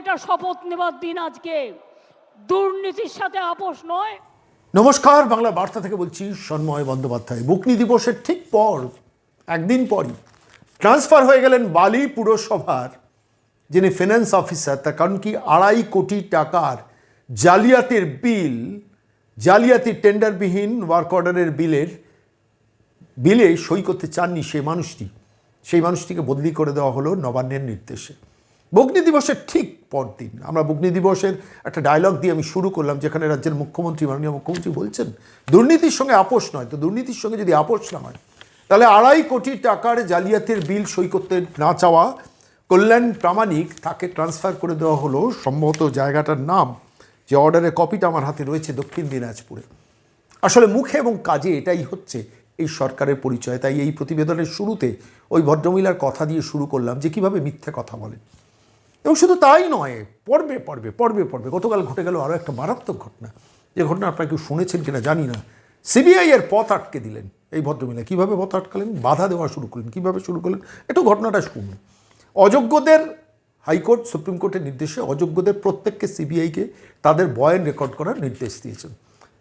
একটা শপথ নেবার দিন আজকে। দুর্নীতির সাথে আপোষ নয়। নমস্কার, বাংলা বার্তা থেকে বলছি সন্ময় বন্দ্যোপাধ্যায়। বুকনি দিবসের ঠিক পর, একদিন পরই ট্রান্সফার হয়ে গেলেন বালি পুরসভার যিনি ফিনান্স অফিসার তার কারণ কি আড়াই কোটি টাকার জালিয়াতির বিল, জালিয়াতি টেন্ডারবিহীন ওয়ার্ক অর্ডারের বিলের বিলে সই করতে চাননি সেই মানুষটি। সেই মানুষটিকে বদলি করে দেওয়া হলো নবান্নের নির্দেশে। বগ্নি দিবসের ঠিক পরদিন। আমরা বগ্নি দিবসের একটা ডায়লগ দিয়ে আমি শুরু করলাম, যেখানে রাজ্যের মুখ্যমন্ত্রী, মাননীয় মুখ্যমন্ত্রী বলছেন, দুর্নীতির সঙ্গে আপোষ নয়, তো দুর্নীতির সঙ্গে যদি আপোষ না হয়, তাহলে আড়াই কোটি টাকার জালিয়াতির বিল সই করতে না চাওয়া কল্যাণ প্রামাণিক তাকে ট্রান্সফার করে দেওয়া হলো। সম্ভবত জায়গাটার নাম যে অর্ডারের কপিটা আমার হাতে রয়েছে দক্ষিণ দিনাজপুরে। আসলে মুখে এবং কাজে এটাই হচ্ছে এই সরকারের পরিচয়। তাই এই প্রতিবেদনের শুরুতে ওই ভদ্রমহিলার কথা দিয়ে শুরু করলাম যে কীভাবে মিথ্যে কথা বলেন এবং শুধু তাই নয়, পর্বে পর্বে পর্বে পর্বে গতকাল ঘটে গেল আরও একটা মারাত্মক ঘটনা। যে ঘটনা আপনারা কেউ শুনেছেন কিনা জানি না। সিবিআই এর পথ আটকে দিলেন। এই ভদ্রমহিলা কীভাবে পথ আটকালেন? বাধা দেওয়া শুরু করলেন। কীভাবে শুরু করলেন? একটু ঘটনাটা শুনুন। অযোগ্যদের হাইকোর্ট, সুপ্রিম কোর্টের নির্দেশে অযোগ্যদের প্রত্যেককে সিবিআইকে তাদের বয়ান রেকর্ড করার নির্দেশ দিয়েছেন।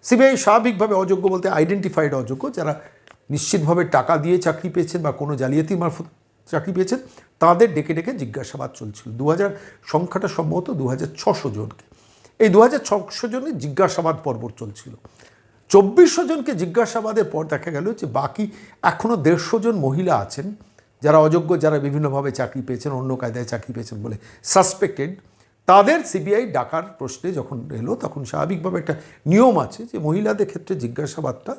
সিবিআই স্বাভাবিকভাবে অযোগ্য বলতে আইডেন্টিফাইড অযোগ্য, যারা নিশ্চিতভাবে টাকা দিয়ে চাকরি পেয়েছেন বা কোনো জালিয়াতি মারফত চাকরি পেয়েছেন। তাদের ডেকে ডেকে জিজ্ঞাসাবাদ চলছিল। দু হাজার সংখ্যাটা সম্ভবত দু হাজার ছশো জনকে। এই দু হাজার ছশো জনের জিজ্ঞাসাবাদ পর্ব চলছিল। চব্বিশশো জনকে জিজ্ঞাসাবাদের পর দেখা গেল যে বাকি এখনও দেড়শো জন মহিলা আছেন, যারা অযোগ্য, যারা বিভিন্নভাবে চাকরি পেয়েছেন, অন্য কায়দায় চাকরি পেয়েছেন বলে সাসপেক্টেড তাদের সিবিআই ডাকার প্রশ্নে যখন এলো, তখন স্বাভাবিকভাবে একটা নিয়ম আছে যে মহিলাদের ক্ষেত্রে জিজ্ঞাসাবাদটা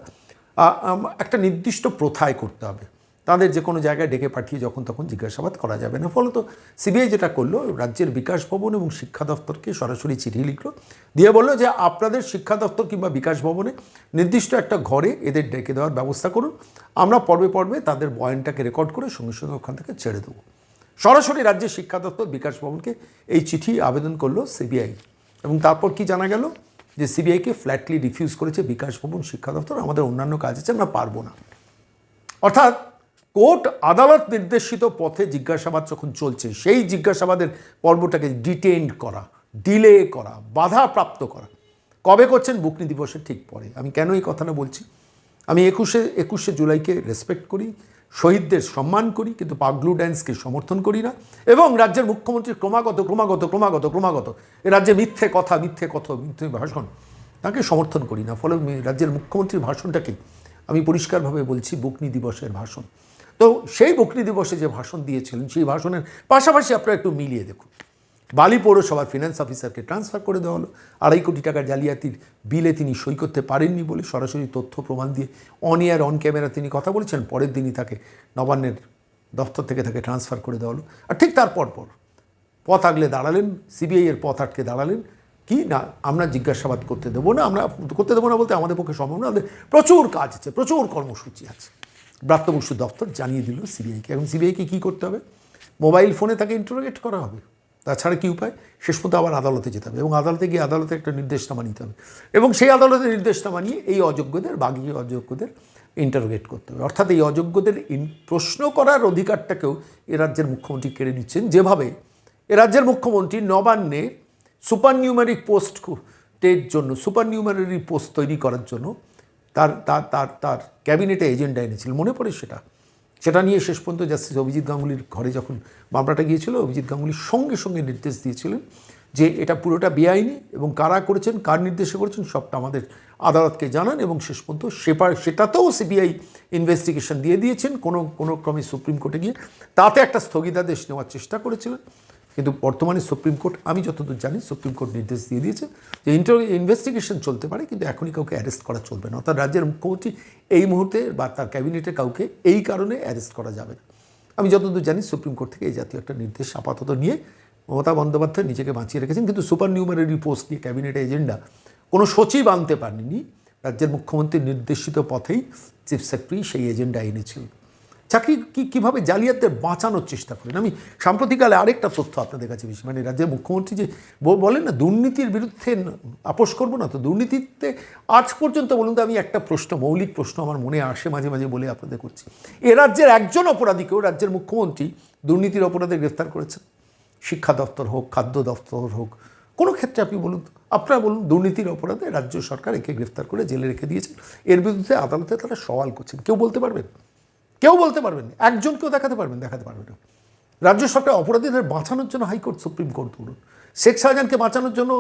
একটা নির্দিষ্ট প্রথায় করতে হবে। তাদের যে কোনো জায়গায় ডেকে পাঠিয়ে যখন তখন জিজ্ঞাসাবাদ করা যাবে না। ফলত সিবিআই যেটা করল, রাজ্যের বিকাশ ভবন এবং শিক্ষা দপ্তরকে সরাসরি চিঠি লিখলো, দিয়ে বলল যে আপনাদের শিক্ষা দপ্তর কিংবা বিকাশ ভবনে নির্দিষ্ট একটা ঘরে এদের ডেকে দেওয়ার ব্যবস্থা করুন। আমরা পর্বে পর্বে তাদের বয়ানটাকে রেকর্ড করে সঙ্গে সঙ্গে ওখান থেকে ছেড়ে দেবো। সরাসরি রাজ্যের শিক্ষা দপ্তর বিকাশ ভবনকে এই চিঠি আবেদন করল সিবিআই। এবং তারপর কি জানা গেল? যে সিবিআইকে ফ্ল্যাটলি রিফিউজ করেছে বিকাশ ভবন শিক্ষা দপ্তর। আমাদের অন্যান্য কাজ আছে, আমরা পারব না। অর্থাৎ কোর্ট আদালত নির্দেশিত পথে জিজ্ঞাসাবাদ যখন চলছে, সেই জিজ্ঞাসাবাদের পর্বটাকে ডিটেইন করা ডিলে করা বাধা প্রাপ্ত করা। কবে করছেন? বুকনি দিবসের ঠিক পরে। আমি কেন এই কথাটা বলছি? আমি একুশে একুশে জুলাইকে রেসপেক্ট করি, শহীদদের সম্মান করি, কিন্তু পাগলু ড্যান্সকে সমর্থন করি না। এবং রাজ্যের মুখ্যমন্ত্রী ক্রমাগত ক্রমাগত ক্রমাগত ক্রমাগত, এ রাজ্যে মিথ্যে কথা মিথ্যে কথা, মিথ্যে ভাষণ তাকে সমর্থন করি না। ফলে রাজ্যের মুখ্যমন্ত্রীর ভাষণটাকেই আমি পরিষ্কারভাবে বলছি বুকনি দিবসের ভাষণ। তো সেই বকনি দিবসে যে ভাষণ দিয়েছিলেন, সেই ভাষণের পাশাপাশি আপনারা একটু মিলিয়ে দেখুন। বালি পৌরসভার ফিনান্স অফিসারকে ট্রান্সফার করে দেওয়া হলো। আড়াই কোটি টাকার জালিয়াতির বিলে তিনি সই করতে পারেননি বলে সরাসরি তথ্য প্রমাণ দিয়ে অন ইয়ার অন ক্যামেরা তিনি কথা বলেছেন। পরের দিনই তাকে নবান্নের দপ্তর থেকে তাকে ট্রান্সফার করে দেওয়া হলো। আর ঠিক তারপর পর পথ আগলে দাঁড়ালেন সিবিআইয়ের পথ আটকে দাঁড়ালেন। কি না, আমরা জিজ্ঞাসাবাদ করতে দেবো না, আমরা করতে দেবো না বলতে আমাদের পক্ষে সম্ভব না। আমাদের প্রচুর কাজ আছে, প্রচুর কর্মসূচি আছে। ব্রাত্য বসু দপ্তর জানিয়ে দিল সিবিআইকে এখন সিবিআইকে কী করতে হবে? মোবাইল ফোনে তাকে ইন্টারোগেট করা হবে। তাছাড়া কী উপায়? শেষ পর্যন্ত আবার আদালতে যেতে হবে এবং আদালতে গিয়ে আদালতে একটা নির্দেশনামা নিতে হবে এবং সেই আদালতের নির্দেশনামা নিয়ে এই অযোগ্যদের, বাকি অযোগ্যদের ইন্টারোগেট করতে হবে। অর্থাৎ এই অযোগ্যদের প্রশ্ন করার অধিকারটাকেও এ রাজ্যের মুখ্যমন্ত্রী কেড়ে নিচ্ছেন। যেভাবে এ রাজ্যের মুখ্যমন্ত্রী নবান্নে সুপার নিউমেরিক পোস্টের জন্য সুপার নিউমেরি পোস্ট তৈরি করার জন্য তার তার তার তার ক্যাবিনেটে এজেন্ডা এনেছিল। মনে পড়ে সেটা? সেটা নিয়ে শেষ পর্যন্ত জাস্টিস অভিজিৎ গাঙ্গুলির ঘরে যখন মামলাটা গিয়েছিল, অভিজিৎ গাঙ্গুলির সঙ্গে সঙ্গে নির্দেশ দিয়েছিলেন যে এটা পুরোটা বেআইনি এবং কারা করেছেন, কার নির্দেশে করেছেন, সবটা আমাদের আদালতকে জানান এবং শেষ পর্যন্ত সেপার সেটাতেও সিবিআই ইনভেস্টিগেশন দিয়ে দিয়েছেন। কোনো কোনো ক্রমে সুপ্রিম কোর্টে গিয়ে তাতে একটা স্থগিতাদেশ নেওয়ার চেষ্টা করেছিলেন। কিন্তু বর্তমানে সুপ্রিম কোর্ট, আমি যতদূর জানি, সুপ্রিম কোর্ট নির্দেশ দিয়ে দিয়েছে যে ইন্টার ইনভেস্টিগেশন চলতে পারে, কিন্তু এখনই কাউকে অ্যারেস্ট করা চলবে না। অর্থাৎ রাজ্যের মুখ্যমন্ত্রী এই মুহূর্তে বা তার ক্যাবিনেটে কাউকে এই কারণে অ্যারেস্ট করা যাবে না। আমি যতদূর জানি, সুপ্রিম কোর্ট থেকে এই জাতীয় একটা নির্দেশ আপাতত নিয়ে মমতা বন্দ্যোপাধ্যায় নিজেকে বাঁচিয়ে রেখেছেন। কিন্তু সুপার নিউমারি পোস্ট নিয়ে ক্যাবিনেটে এজেন্ডা কোনো সচিব আনতে পারেনি রাজ্যের মুখ্যমন্ত্রীর নির্দেশিত পথেই চিফ সেক্রেটারি সেই এজেন্ডা এনেছিলেন চাকরি কি, কীভাবে জালিয়াতদের বাঁচানোর চেষ্টা করেন? আমি সাম্প্রতিককালে আরেকটা তথ্য আপনাদের কাছে বেশি মানে রাজ্যের মুখ্যমন্ত্রী যে বলেন না, দুর্নীতির বিরুদ্ধে আপোষ করব না, তো দুর্নীতিতে আজ পর্যন্ত বলুন তো আমি একটা প্রশ্ন, মৌলিক প্রশ্ন আমার মনে আসে মাঝে মাঝে বলে আপনাদের করছি। এ রাজ্যের একজন অপরাধীকেও রাজ্যের মুখ্যমন্ত্রী দুর্নীতির অপরাধে গ্রেফতার করেছেন। শিক্ষা দপ্তর হোক, খাদ্য দপ্তর হোক, কোনো ক্ষেত্রে আপনি বলুন আপনারা বলুন দুর্নীতির অপরাধে রাজ্য সরকার একে গ্রেফতার করে জেলে রেখে দিয়েছেন। এর বিরুদ্ধে আদালতে তারা সওয়াল করছেন। কেউ বলতে পারবেন? কেউ বলতে পারবেন না। একজন কেউ দেখাতে পারবেন দেখাতে পারবেন না। রাজ্য সরকার অপরাধীদের বাঁচানোর জন্য হাইকোর্ট, সুপ্রিম কোর্ট, ধরুন। শেখ শাহজাহানকে বাঁচানোর জন্য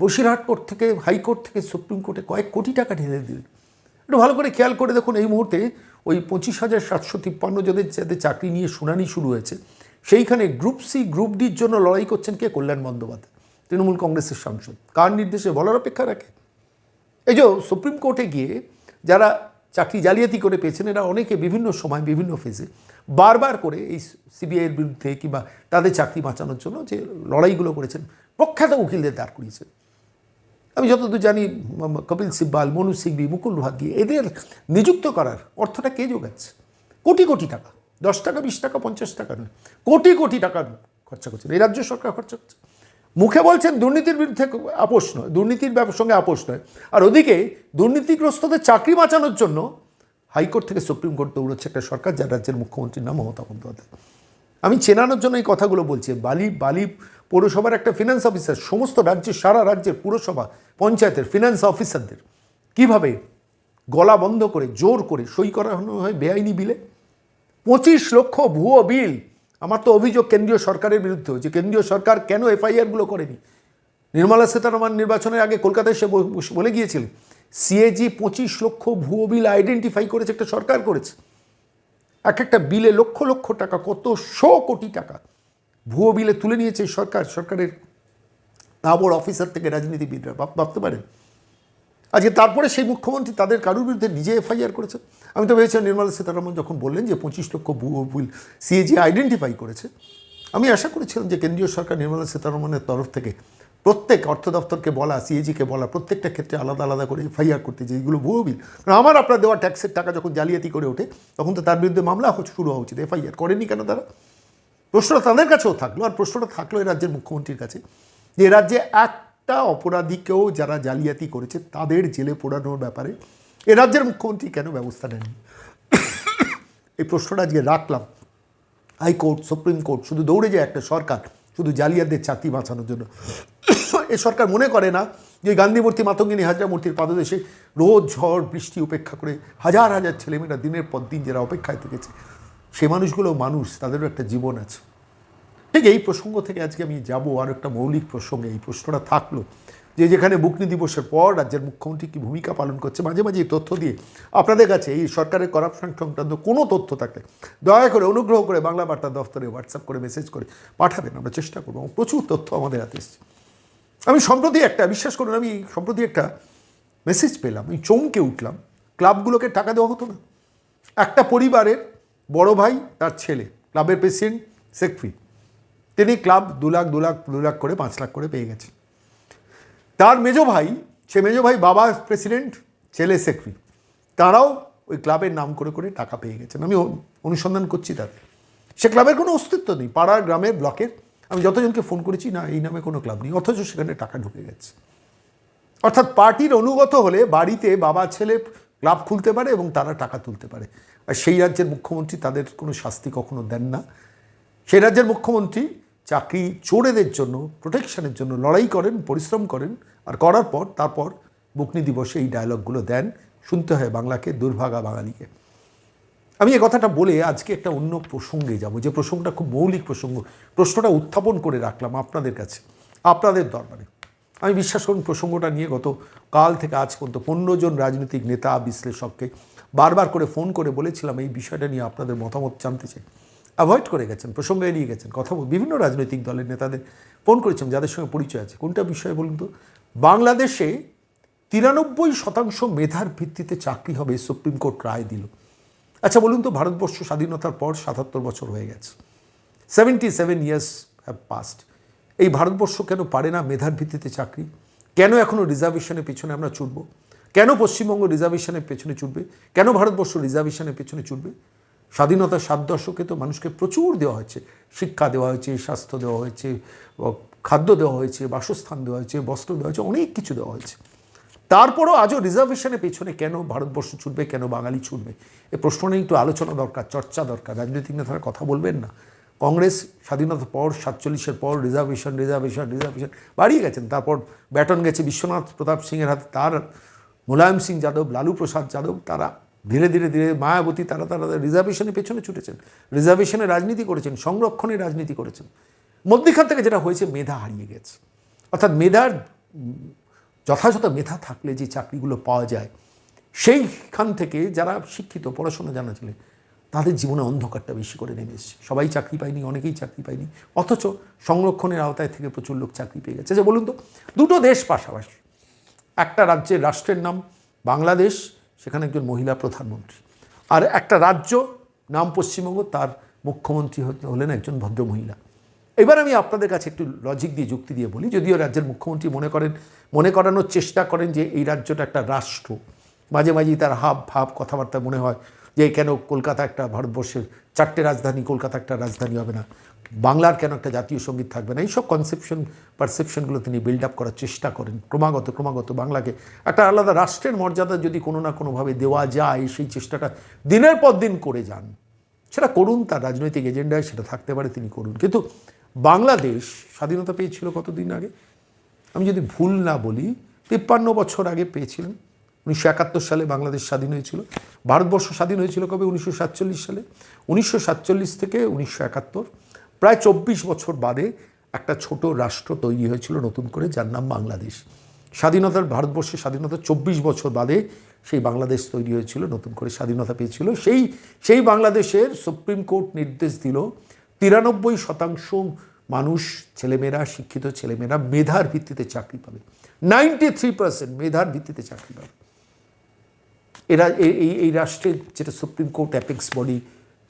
বসিরহাট কোর্ট থেকে, হাইকোর্ট থেকে, সুপ্রিম কোর্টে কয়েক কোটি টাকা ঢেলে দিলেন। একটু ভালো করে খেয়াল করে দেখুন, এই মুহূর্তে ওই পঁচিশ হাজার সাতশো তিপ্পান্ন যাদের যাদের চাকরি নিয়ে শুনানি শুরু হয়েছে, সেইখানে গ্রুপ সি, গ্রুপ ডির জন্য লড়াই করছেন কে? কল্যাণ বন্দ্যোপাধ্যায়, তৃণমূল কংগ্রেসের সাংসদ। কার নির্দেশে? বলার অপেক্ষা রাখে। এই যে সুপ্রিম কোর্টে গিয়ে যারা চাকরি জালিয়াতি করে পেয়েছেন। এরা অনেকে বিভিন্ন সময়, বিভিন্ন ফেজে বারবার করে এই সিবিআইয়ের বিরুদ্ধে কিংবা তাদের চাকরি বাঁচানোর জন্য যে লড়াইগুলো করেছেন, প্রখ্যাত উকিলদের দাঁড় করিয়েছেন। আমি যতদূর জানি কপিল সিব্বাল, মনু সিংবি মুকুল ভাগ্যি এদের নিযুক্ত করার অর্থটা কে যোগাচ্ছে? কোটি কোটি টাকা, দশ টাকা, বিশ টাকা, পঞ্চাশ টাকা নয়, কোটি কোটি টাকা খরচা করছেন। এই রাজ্য সরকার খরচা করছে। মুখে বলছেন দুর্নীতির বিরুদ্ধে আপোষ নয়, দুর্নীতির সঙ্গে আপোষ নয়। আর ওদিকে দুর্নীতিগ্রস্তদের চাকরি বাঁচানোর জন্য হাইকোর্ট থেকে সুপ্রিম কোর্ট দৌড়চ্ছে একটা সরকার, যার রাজ্যের মুখ্যমন্ত্রীর নাম মমতা বন্দ্যোপাধ্যায়। আমি চেনানোর জন্য এই কথাগুলো বলছি। বালি বালি পৌরসভার একটা ফিনান্স অফিসার সমস্ত রাজ্যের, সারা রাজ্যের পুরসভা, পঞ্চায়েতের ফিনান্স অফিসারদের কীভাবে গলা বন্ধ করে, জোর করে সই করানো হয় বেআইনি বিলে? পঁচিশ লক্ষ ভুয়ো বিল আমার তো অভিযোগ কেন্দ্রীয় সরকারের বিরুদ্ধে যে কেন্দ্রীয় সরকার কেন এফআইআরগুলো করেনি? নির্মলা সীতারামন নির্বাচনের আগে কলকাতায় সে বলে গিয়েছিলেন সিএজি পঁচিশ লক্ষ ভুয়ো বিল আইডেন্টিফাই করেছে, একটা সরকার করেছে। এক একটা বিলে লক্ষ লক্ষ টাকা, কত শো কোটি টাকা ভুয়ো বিলে তুলে নিয়েছে সরকার। সরকারের তাবড় অফিসার থেকে রাজনীতিবিদরা ভাবতে পারেন? আজকে তারপরে সেই মুখ্যমন্ত্রী তাদের কারোর বিরুদ্ধে নিজে এফআইআর করেছে। আমি তো ভেবেছিলাম নির্মলা সীতারামন যখন বললেন যে পঁচিশ লক্ষ ভুয়ো বিল সিএজি আইডেন্টিফাই করেছে, আমি আশা করেছিলাম যে কেন্দ্রীয় সরকার নির্মলা সীতারামনের তরফ থেকে প্রত্যেক অর্থ দপ্তরকে বলা, সিএজিকে বলা, প্রত্যেকটা ক্ষেত্রে আলাদা আলাদা করে এফআইআর করতে যে এইগুলো ভুয়ো বিল। কারণ আমার আপনার দেওয়া ট্যাক্সের টাকা যখন জালিয়াতি করে ওঠে, তখন তো তার বিরুদ্ধে মামলা শুরু হওয়া উচিত। এফআইআর করেনি কেন তারা? প্রশ্নটা তাদের কাছেও থাকল, আর প্রশ্নটা থাকল এই রাজ্যের মুখ্যমন্ত্রীর কাছে যে রাজ্যে রাজ্যে একটা অপরাধীকেও যারা জালিয়াতি করেছে, তাদের জেলে পোড়ানোর ব্যাপারে এ রাজ্যের মুখ্যমন্ত্রী কেন ব্যবস্থা নেননি? এই প্রশ্নটা আজকে রাখলাম। হাইকোর্ট, সুপ্রিম কোর্ট, শুধু দৌড়ে যায় একটা সরকার, শুধু জালিয়াতদের চাকরি বাঁচানোর জন্য। এ সরকার মনে করে না যে গান্ধীমূর্তি, মাতঙ্গিনী হাজরা মূর্তির পাদদেশে রোজ ঝড়, বৃষ্টি উপেক্ষা করে হাজার হাজার ছেলেমেয়েরা দিনের পর দিন যারা অপেক্ষায় থেকেছে, সে মানুষগুলো মানুষ, তাদেরও একটা জীবন আছে। ঠিক এই প্রসঙ্গ থেকে আজকে আমি যাব আর একটা মৌলিক প্রসঙ্গে। এই প্রশ্নটা থাকল যে যেখানে বুকনি দিবসের পর রাজ্যের মুখ্যমন্ত্রী কি ভূমিকা পালন করছে, মাঝে মাঝে এই তথ্য দিয়ে আপনাদের কাছে এই সরকারের করাপশন সংক্রান্ত কোনো তথ্য থাকলে দয়া করে অনুগ্রহ করে বাংলা বার্তা দফতরে হোয়াটসঅ্যাপ করে মেসেজ করে পাঠাবেন, আমরা চেষ্টা করব প্রচুর তথ্য আমাদের হাতে এসছে। আমি সম্প্রতি একটা, বিশ্বাস করুন, আমি সম্প্রতি একটা মেসেজ পেলাম, আমি চমকে উঠলাম, ক্লাবগুলোকে টাকা দেওয়া হতো না। একটা পরিবারের বড় ভাই, তার ছেলে, ক্লাবের প্রেসিডেন্ট সেক্রেটারি তিনি ক্লাব দু লাখ দু লাখ দু লাখ করে, পাঁচ লাখ করে পেয়ে গেছে তার মেজো ভাই, সে মেজো ভাই বাবা প্রেসিডেন্ট ছেলে সেক্রেটারি তারাও ওই ক্লাবের নাম করে করে টাকা পেয়ে গেছেন। আমি অনুসন্ধান করছি তাদের। সে ক্লাবের কোনো অস্তিত্ব নেই, পাড়ার গ্রামের ব্লকের। আমি যতজনকে ফোন করেছি, না, এই নামে কোনো ক্লাব নেই, অথচ সেখানে টাকা ঢুকে গেছে। অর্থাৎ পার্টির অনুগত হলে বাড়িতে বাবা, ছেলে ক্লাব খুলতে পারে এবং তারা টাকা তুলতে পারে। আর সেই রাজ্যের মুখ্যমন্ত্রী তাদের কোনো শাস্তি কখনো দেন না। সেই রাজ্যের মুখ্যমন্ত্রী চাকরি চোরেদের জন্য প্রোটেকশনের জন্য লড়াই করেন, পরিশ্রম করেন আর করার পর তারপর বুকনি দিবসে এই ডায়লগগুলো দেন। শুনতে হয় বাংলাকে, দুর্ভাগা বাঙালিকে। আমি এ কথাটা বলে আজকে একটা অন্য প্রসঙ্গে যাব। যে প্রসঙ্গটা খুব মৌলিক প্রসঙ্গ, প্রশ্নটা উত্থাপন করে রাখলাম আপনাদের কাছে, আপনাদের দরবারে। আমি বিশ্বাস করুন, প্রসঙ্গটা নিয়ে গত কাল থেকে আজ পর্যন্ত পনেরো জন রাজনৈতিক নেতা, বিশ্লেষককে বারবার করে ফোন করে বলেছিলাম এই বিষয়টা নিয়ে আপনাদের মতামত জানতে চাই। অ্যাভয়েড করে গেছেন, প্রসঙ্গ এড়িয়ে গেছেন, কথা বিভিন্ন রাজনৈতিক দলের নেতাদের ফোন করেছেন, যাদের সঙ্গে পরিচয় আছে। কোনটা বিষয়ে বলুন তো? বাংলাদেশে তিরানব্বই শতাংশ মেধার ভিত্তিতে চাকরি হবে, সুপ্রিম কোর্ট রায় দিল। আচ্ছা বলুন তো, ভারতবর্ষ স্বাধীনতার পর সাতাত্তর বছর হয়ে গেছে। Seventy seven years have passed এই ভারতবর্ষ কেন পারে না মেধার ভিত্তিতে চাকরি? কেন এখনও রিজার্ভেশনের পেছনে আমরা ছুটব কেন পশ্চিমবঙ্গ রিজার্ভেশনের পেছনে ছুটবে কেন ভারতবর্ষ রিজার্ভেশনের পেছনে ছুটবে স্বাধীনতার সাত দশকে তো মানুষকে প্রচুর দেওয়া হয়েছে। শিক্ষা দেওয়া হয়েছে, স্বাস্থ্য দেওয়া হয়েছে খাদ্য দেওয়া হয়েছে, বাসস্থান দেওয়া হয়েছে, বস্ত্র দেওয়া হয়েছে, অনেক কিছু দেওয়া হয়েছে। তারপরও আজও রিজার্ভেশনের পেছনে কেন ভারতবর্ষ ছুটবে, কেন বাঙালি ছুটবে? এ প্রশ্ন নিয়ে একটু আলোচনা দরকার, চর্চা দরকার। রাজনৈতিক নেতারা কথা বলবেন না। কংগ্রেস স্বাধীনতার পর, সাতচল্লিশের পর রিজার্ভেশন রিজার্ভেশন রিজার্ভেশন বাড়িয়ে গেছেন। তারপর ব্যাটন গেছে বিশ্বনাথ প্রতাপ সিংয়ের হাতে, তার মুলায়ম সিং যাদব, লালু প্রসাদ যাদব, তারা ধীরে ধীরে ধীরে মায়াবতী তারা তারা রিজার্ভেশনের পেছনে ছুটেছেন। রিজার্ভেশনের রাজনীতি করেছেন সংরক্ষণের রাজনীতি করেছেন। মধ্যখান থেকে যেটা হয়েছে, মেধা হারিয়ে গেছে। অর্থাৎ মেধার যথাযথ মেধা থাকলে যে চাকরিগুলো পাওয়া যায়, সেইখান থেকে যারা শিক্ষিত, পড়াশোনা জানা ছিল, তাদের জীবনে অন্ধকারটা বেশি করে নেমে এসছে। সবাই চাকরি পায়নি, অনেকেই চাকরি পায়নি। অথচ সংরক্ষণের আওতায় থেকে প্রচুর লোক চাকরি পেয়ে গেছে। যে বলুন তো, দুটো দেশ পাশাপাশি। একটা রাজ্যের রাষ্ট্রের নাম বাংলাদেশ সেখানে একজন মহিলা প্রধানমন্ত্রী। আর একটা রাজ্য, নাম পশ্চিমবঙ্গ, তার মুখ্যমন্ত্রী হলেন একজন ভদ্র মহিলা এবার আমি আপনাদের কাছে একটু লজিক দিয়ে, যুক্তি দিয়ে বলি, যদিও রাজ্যের মুখ্যমন্ত্রী মনে করেন, মনে করানোর চেষ্টা করেন যে এই রাজ্যটা একটা রাষ্ট্র। মাঝে মাঝেই তার হাব ভাব কথাবার্তা মনে হয় যে কেন কলকাতা একটা ভারতবর্ষের চারটে রাজধানী, কলকাতা একটা রাজধানী হবে না। বাংলার কেন একটা জাতীয় সংগীত থাকবে না? এইসব কনসেপশন পারসেপশনগুলো তিনি বিল্ড আপ করার চেষ্টা করেন। ক্রমাগত ক্রমাগত বাংলাকে একটা আলাদা রাষ্ট্রের মর্যাদা যদি কোনো না কোনোভাবে দেওয়া যায়, সেই চেষ্টাটা দিনের পর দিন করে যান। সেটা করুন, তার রাজনৈতিক এজেন্ডায় সেটা থাকতে পারে, তিনি করুন। কিন্তু বাংলাদেশ স্বাধীনতা পেয়েছিল কতদিন আগে? আমি যদি ভুল না বলি, তিপ্পান্ন বছর আগে পেয়েছিলেন। উনিশশো একাত্তর সালে বাংলাদেশ স্বাধীন হয়েছিল। ভারতবর্ষ স্বাধীন হয়েছিল কবে? উনিশশো সাতচল্লিশ সালে। উনিশশো সাতচল্লিশ থেকে উনিশশো একাত্তর। প্রায় চব্বিশ বছর বাদে একটা ছোট রাষ্ট্র তৈরি হয়েছিল নতুন করে, যার নাম বাংলাদেশ। স্বাধীনতার ভারতবর্ষের স্বাধীনতা চব্বিশ বছর বাদে সেই বাংলাদেশ তৈরি হয়েছিল, নতুন করে স্বাধীনতা পেয়েছিল। সেই সেই বাংলাদেশের সুপ্রিম কোর্ট নির্দেশ দিল, তিরানব্বই শতাংশ মানুষ, ছেলেমেয়েরা, শিক্ষিত ছেলেমেয়েরা মেধার ভিত্তিতে চাকরি পাবে। নাইনটি থ্রি পার্সেন্ট মেধার ভিত্তিতে চাকরি পাবে। এরা এই- এই রাষ্ট্রের যেটা supreme court apex body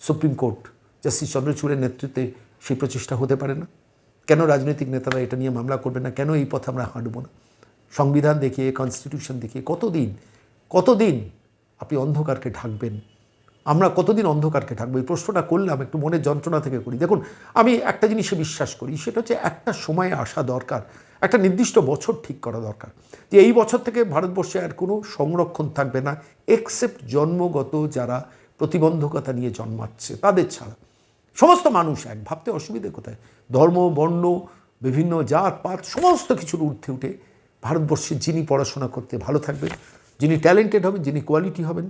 supreme court justice চন্দ্রচূড়ের নেতৃত্বে সেই প্রচেষ্টা হতে পারে না। কেন রাজনৈতিক নেতারা এটা নিয়ে মামলা করবে না? কেন এই পথে আমরা হাঁটবো না? সংবিধান দেখিয়ে কনস্টিটিউশন দেখিয়ে কতদিন কতদিন আপনি অন্ধকারকে ঢাকবেন? আমরা কতদিন অন্ধকারকে থাকব? এই প্রশ্নটা করলাম একটু মনের যন্ত্রণা থেকে করি। দেখুন, আমি একটা জিনিসে বিশ্বাস করি, সেটা হচ্ছে একটা সময়ে আসা দরকার, একটা নির্দিষ্ট বছর ঠিক করা দরকার। যে এই বছর থেকে ভারতবর্ষে আর কোনো সংরক্ষণ থাকবে না এক্সেপ্ট জন্মগত যারা প্রতিবন্ধকতা নিয়ে জন্মাচ্ছে, তাদের ছাড়া। সমস্ত মানুষ এক, ভাবতে অসুবিধে কোথায়? ধর্ম, বর্ণ, বিভিন্ন জাত, পাত, সমস্ত কিছুর ঊর্ধ্বে উঠে ভারতবর্ষে যিনি পড়াশোনা করতে ভালো থাকবেন, যিনি ট্যালেন্টেড হবেন, যিনি কোয়ালিটি হবেন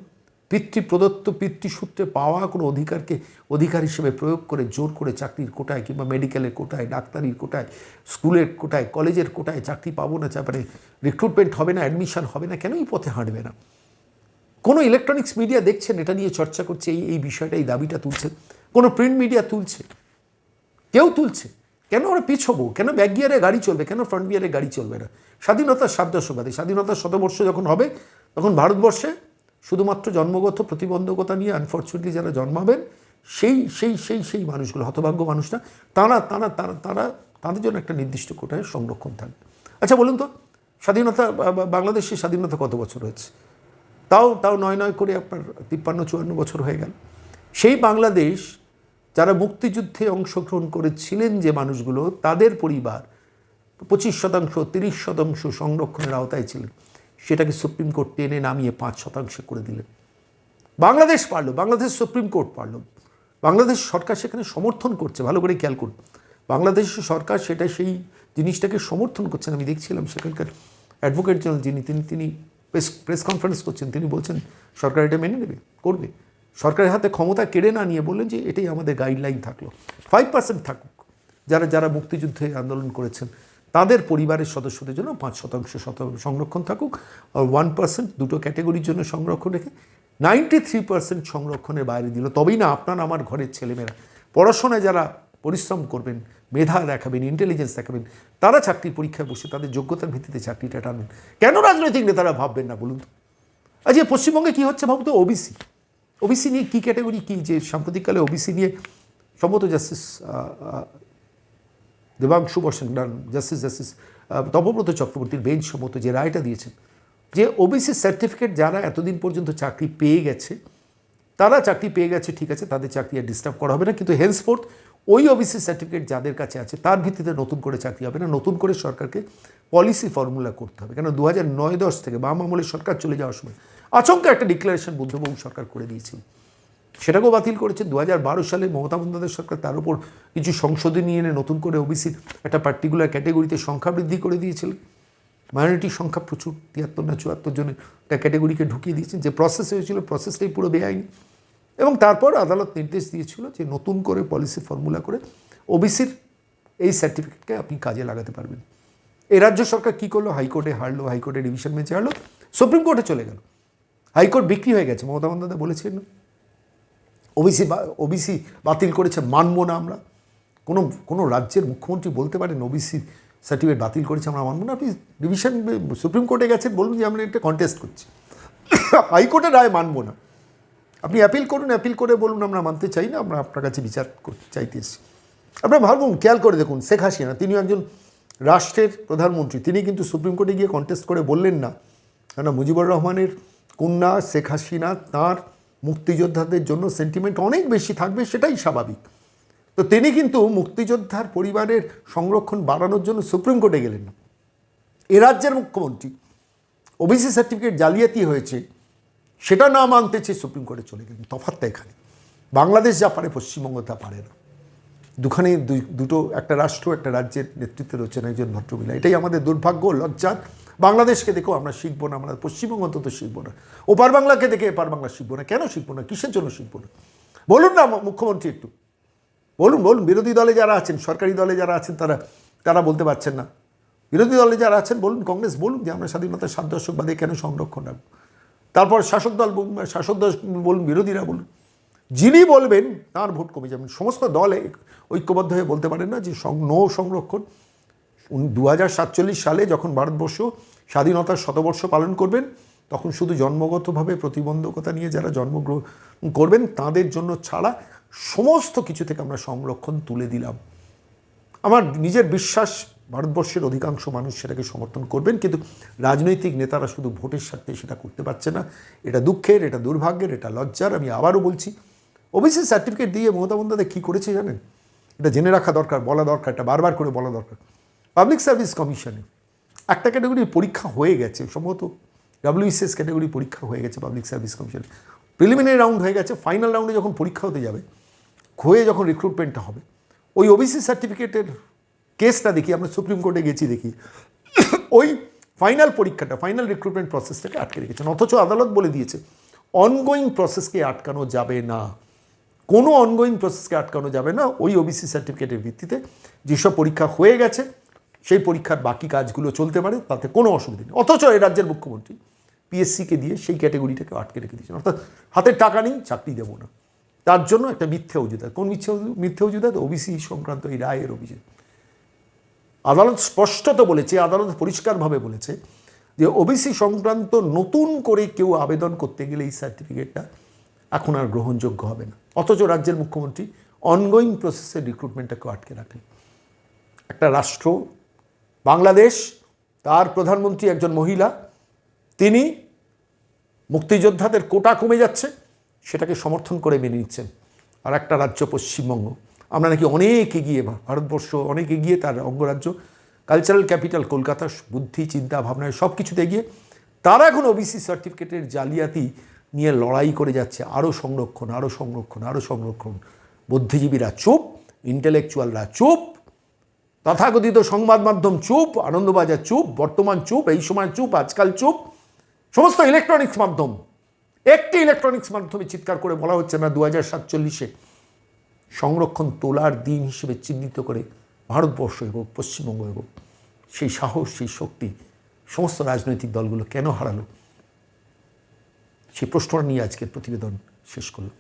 পিতৃ প্রদত্ত পিতৃসূত্রে পাওয়া কোনো অধিকারকে অধিকার হিসেবে প্রয়োগ করে জোর করে চাকরির কোটায় কিংবা মেডিকেলের কোটায়, ডাক্তারির কোটায়, স্কুলের কোটায়, কলেজের কোটায় চাকরি পাবো না চাপারে রিক্রুটমেন্ট হবে না অ্যাডমিশন হবে না কেন এই পথে হাঁটবে না? কোনো ইলেকট্রনিক্স মিডিয়া দেখছেন, এটা নিয়ে চর্চা করছে, এই এই বিষয়টা, এই দাবিটা তুলছে? কোনো প্রিন্ট মিডিয়া তুলছে? কেউ তুলছে? কেন ওরা পিছবো? কেন ব্যাক গিয়ারে গাড়ি চলবে? কেন ফ্রন্ট গিয়ারে গাড়ি চলবে না? স্বাধীনতার সাত দশক বাদে, স্বাধীনতার শতবর্ষ যখন হবে, তখন ভারতবর্ষে শুধুমাত্র জন্মগত প্রতিবন্ধকতা নিয়ে আনফর্চুনেটলি যারা জন্মাবেন, সেই সেই সেই সেই মানুষগুলো, হতভাগ্য মানুষরা, তারা তারা তারা তারা, তাদের জন্য একটা নির্দিষ্ট কোটায় সংরক্ষণ থাকবে। আচ্ছা বলুন তো, স্বাধীনতা বাংলাদেশের স্বাধীনতা কত বছর হয়েছে? তাও তাও নয় নয় করে আপনার তিপ্পান্ন, চুয়ান্ন বছর হয়ে গেল। সেই বাংলাদেশ, যারা মুক্তিযুদ্ধে অংশগ্রহণ করেছিলেন যে মানুষগুলো, তাদের পরিবার পঁচিশ শতাংশ, তিরিশ শতাংশ সংরক্ষণের আওতায় ছিলেন। সেটাকে সুপ্রিম কোর্ট টেনে নামিয়ে পাঁচ শতাংশ করে দিলেন। বাংলাদেশ পারল, বাংলাদেশ সুপ্রিম কোর্ট পারল। বাংলাদেশ সরকার সেখানে সমর্থন করছে, ভালো করে খেয়াল করুন। বাংলাদেশ সরকার সেটা সেই জিনিসটাকে সমর্থন করছেন, আমি দেখছিলাম সেখানকার অ্যাডভোকেট জেনারেল যিনি, তিনি তিনি প্রেস প্রেস কনফারেন্স করছেন, তিনি বলছেন, সরকার এটা মেনে নেবে, করবে। সরকারের হাতে ক্ষমতা কেড়ে না নিয়ে বললেন যে এটাই আমাদের গাইডলাইন থাকল। ফাইভ পার্সেন্ট থাকুক। যারা যারা মুক্তিযুদ্ধে আন্দোলন করেছেন তাদের পরিবারের সদস্যদের জন্য পাঁচ শতাংশ শত সংরক্ষণ থাকুক ওয়ান পার্সেন্ট দুটো ক্যাটেগরির জন্য সংরক্ষণ রেখে নাইনটি থ্রি পার্সেন্ট সংরক্ষণের বাইরে দিল। তবেই না, আপনার আমার ঘরের ছেলেমেয়েরা, পড়াশোনায় যারা পরিশ্রম করবেন, মেধা দেখাবেন ইন্টেলিজেন্স দেখাবেন, তারা চাকরির পরীক্ষায় বসে তাদের যোগ্যতার ভিত্তিতে চাকরিটা টানবেন। কেন রাজনৈতিক নেতারা ভাববেন না বলুন তো? আজকে পশ্চিমবঙ্গে কী হচ্ছে ভাবতো ওবিসি ওবিসি নিয়ে কী ক্যাটাগরি কী যে সাম্প্রতিককালে ওবিসি নিয়ে সম্ভবত জাস্টিস দেবাংশু বসেন জাস্টিস জাস্টিস তপব্রত চক্রবর্তীর বেঞ্চ সম্মত যে রায়টা দিয়েছেন, যে ওবিসি সার্টিফিকেট যারা এতদিন পর্যন্ত চাকরি পেয়ে গেছে, তারা চাকরি পেয়ে গেছে, ঠিক আছে, তাদের চাকরি আর ডিস্টার্ব করা হবে না, কিন্তু হেন্সফোর্থ ওই ওবিসি সার্টিফিকেট যাদের কাছে আছে, তার ভিত্তিতে নতুন করে চাকরি হবে না, নতুন করে সরকারকে পলিসি ফর্মুলা করতে হবে। কেন দু হাজার নয় দশ থেকে বাম আমলের সরকার চলে যাওয়ার সময় আচমকা একটা ডিক্লারেশন বুদ্ধবাবু সরকার করে দিয়েছিল। সেটাকেও বাতিল করেছে। দু হাজার বারো সালে মমতা বন্দ্যোপাধ্যায় সরকার তার উপর কিছু সংশোধনী এনে নতুন করে ওবিসির একটা পার্টিকুলার ক্যাটেগরিতে সংখ্যা বৃদ্ধি করে দিয়েছিলেন মাইনরিটির সংখ্যা প্রচুর, তিয়াত্তর না চুয়াত্তর জনের একটা ক্যাটেগরিকে ঢুকিয়ে দিয়েছেন যে প্রসেস হয়েছিল প্রসেসটাই পুরো বেআইনি। এবং তারপর আদালত নির্দেশ দিয়েছিল যে নতুন করে পলিসি ফর্মুলা করে ওবিসির এই সার্টিফিকেটকে আপনি কাজে লাগাতে পারবেন। এই রাজ্য সরকার কী করল? হাইকোর্টে হারলো হাইকোর্টে ডিভিশন বেঞ্চে হারলো, সুপ্রিম কোর্টে চলে গেল। হাইকোর্ট বিক্রি হয়ে গেছে। মমতা বন্দ্যোপাধ্যায় বলেছেন না ওবিসি ওবিসি বাতিল করেছে, মানবো না আমরা। কোনো কোনো রাজ্যের মুখ্যমন্ত্রী বলতে পারেন ওবিসি সার্টিফিকেট বাতিল করেছে, আমরা মানবো না। আপনি ডিভিশন, সুপ্রিম কোর্টে গেছেন, বলুন যে আমরা একটা কন্টেস্ট করছি। হাইকোর্টের রায় মানবো না। আপনি অ্যাপিল করুন অ্যাপিল করে বলুন, আমরা মানতে চাই না, আমরা আপনার কাছে বিচার করতে চাইতে এসেছি। আপনারা ভাবুন, খেয়াল করে দেখুন, শেখ হাসিনা তিনি একজন রাষ্ট্রের প্রধানমন্ত্রী, তিনি কিন্তু সুপ্রিম কোর্টে গিয়ে কন্টেস্ট করে বললেন না কেন মুজিবুর রহমানের কন্যা শেখ হাসিনা, তাঁর মুক্তিযোদ্ধাদের জন্য সেন্টিমেন্ট অনেক বেশি থাকবে, সেটাই স্বাভাবিক। তো তিনি কিন্তু মুক্তিযোদ্ধার পরিবারের সংরক্ষণ বাড়ানোর জন্য সুপ্রিম কোর্টে গেলেন না। এ রাজ্যের মুখ্যমন্ত্রী, ওবিসি সার্টিফিকেট জালিয়াতি হয়েছে, সেটা না মানতে চেয়ে সুপ্রিম কোর্টে চলে গেলেন। তফাৎটা এখানে। বাংলাদেশ যা পারে, পশ্চিমবঙ্গ তা পারে না। দুখানে দুটো, একটা রাষ্ট্র, একটা রাজ্যের নেতৃত্বে রয়েছেন একজন ভদ্রমহিলা। এটাই আমাদের দুর্ভাগ্য, লজ্জার। বাংলাদেশকে দেখো আমরা শিখব না, আমরা পশ্চিমবঙ্গ অন্তত শিখব না। ওপার বাংলাকে দেখে এপার বাংলা শিখব না। কেন শিখব না? কিসের জন্য শিখব না? বলুন না মুখ্যমন্ত্রী একটু। বলুন বলুন, বিরোধী দলে যারা আছেন, সরকারি দলে যারা আছেন, তারা তারা বলতে পারছেন না। বিরোধী দলে যারা আছেন, বলুন, কংগ্রেস বলুন যে আমরা স্বাধীনতার সাত দশক বাদে কেন সংরক্ষণ রাখব? তারপর শাসক দল শাসক দল বলুন, বিরোধীরা বলুন। যিনি বলবেন, তার ভোট কমে যাবেন সমস্ত দলে ঐক্যবদ্ধ হয়ে বলতে পারেন না যে নো সংরক্ষণ। দু হাজার সাতচল্লিশ সালে যখন ভারতবর্ষ স্বাধীনতার শতবর্ষ পালন করবেন, তখন শুধু জন্মগতভাবে প্রতিবন্ধকতা নিয়ে যারা জন্মগ্রহণ করবেন, তাদের জন্য ছাড়া সমস্ত কিছু থেকে আমরা সংরক্ষণ তুলে দিলাম। আমার নিজের বিশ্বাস, ভারতবর্ষের অধিকাংশ মানুষ সেটাকে সমর্থন করবেন, কিন্তু রাজনৈতিক নেতারা শুধু ভোটের স্বার্থে সেটা করতে পারছে না। এটা দুঃখের, এটা দুর্ভাগ্যের, এটা লজ্জার, আমি আবারও বলছি, ওবিসি সার্টিফিকেট দিয়ে মমতা বন্দ্যোপাধ্যায় কী করেছে জানেন? এটা জেনে রাখা দরকার, বলা দরকার, এটা বারবার করে বলা দরকার। পাবলিক সার্ভিস কমিশনে একটা ক্যাটাগরির পরীক্ষা হয়ে গেছে, সম্ভবত ডাব্লিউসিএস ক্যাটাগরি পরীক্ষা হয়ে গেছে পাবলিক সার্ভিস কমিশনে। প্রিলিমিনারি রাউন্ড হয়ে গেছে, ফাইনাল রাউন্ডে যখন পরীক্ষা হতে যাবে, হয়ে যখন রিক্রুটমেন্টটা হবে, ওই ওবিসি সার্টিফিকেটের কেসটা দেখি, আমরা সুপ্রিম কোর্টে গেছি দেখি, ওই ফাইনাল পরীক্ষাটা ফাইনাল রিক্রুটমেন্ট প্রসেসটাকে আটকে রেখেছেন অথচ আদালত বলে দিয়েছে অনগোয়িং প্রসেসকে আটকানো যাবে না। কোনো অনগোয়িং প্রসেসকে আটকানো যাবে না, ওই ওবিসি সার্টিফিকেটের ভিত্তিতে যেসব পরীক্ষা হয়ে গেছে সেই পরীক্ষার বাকি কাজগুলো চলতে পারে, তাতে কোনো অসুবিধা নেই। অথচ এই রাজ্যের মুখ্যমন্ত্রী পিএসসিকে দিয়ে সেই ক্যাটাগরিটাকে আটকে রেখে দিয়েছেন। অর্থাৎ হাতের টাকা নেই, চাকরি দেবো না। তার জন্য একটা মিথ্যে অজুহাত কোন মিথ্যে মিথ্যে অজুহাত ওবিসি সংক্রান্ত এই রায়ের অভিযোগ। আদালত স্পষ্টত বলেছে, আদালত পরিষ্কারভাবে বলেছে যে ওবিসি সংক্রান্ত নতুন করে কেউ আবেদন করতে গেলে এই সার্টিফিকেটটা এখন আর গ্রহণযোগ্য হবে না। অথচ রাজ্যের মুখ্যমন্ত্রী অনগোয়িং প্রসেসে রিক্রুটমেন্টটাকে আটকে রাখলেন। একটা রাষ্ট্র বাংলাদেশ, তার প্রধানমন্ত্রী একজন মহিলা, তিনি মুক্তিযোদ্ধাদের কোটা কমে যাচ্ছে, সেটাকে সমর্থন করে মেনে নিচ্ছেন। আর একটা রাজ্য পশ্চিমবঙ্গ। আমরা নাকি অনেক এগিয়ে ভারতবর্ষ অনেক এগিয়ে, তার অঙ্গরাজ্য কালচারাল ক্যাপিটাল কলকাতা, বুদ্ধি, চিন্তা ভাবনায় সব কিছুতে এগিয়ে। তারা এখন ওবিসি সার্টিফিকেটের জালিয়াতি নিয়ে লড়াই করে যাচ্ছে। আরও সংরক্ষণ আরও সংরক্ষণ আরও সংরক্ষণ। বুদ্ধিজীবীরা চুপ ইন্টেলেকচুয়ালরা চুপ তথাকথিত সংবাদ মাধ্যম চুপ, আনন্দবাজার চুপ, বর্তমান চুপ, এই সময় চুপ, আজকাল চুপ, সমস্ত ইলেকট্রনিক্স মাধ্যম, একটি ইলেকট্রনিক্স মাধ্যমে চিৎকার করে বলা হচ্ছে না দু হাজার সাতচল্লিশে। সংরক্ষণ তোলার দিন হিসেবে চিহ্নিত করে ভারতবর্ষ এবং পশ্চিমবঙ্গ এবং সেই সাহস, সেই শক্তি, সমস্ত রাজনৈতিক দলগুলো কেন হারালো? সেই প্রশ্নটা নিয়ে আজকের প্রতিবেদন শেষ করল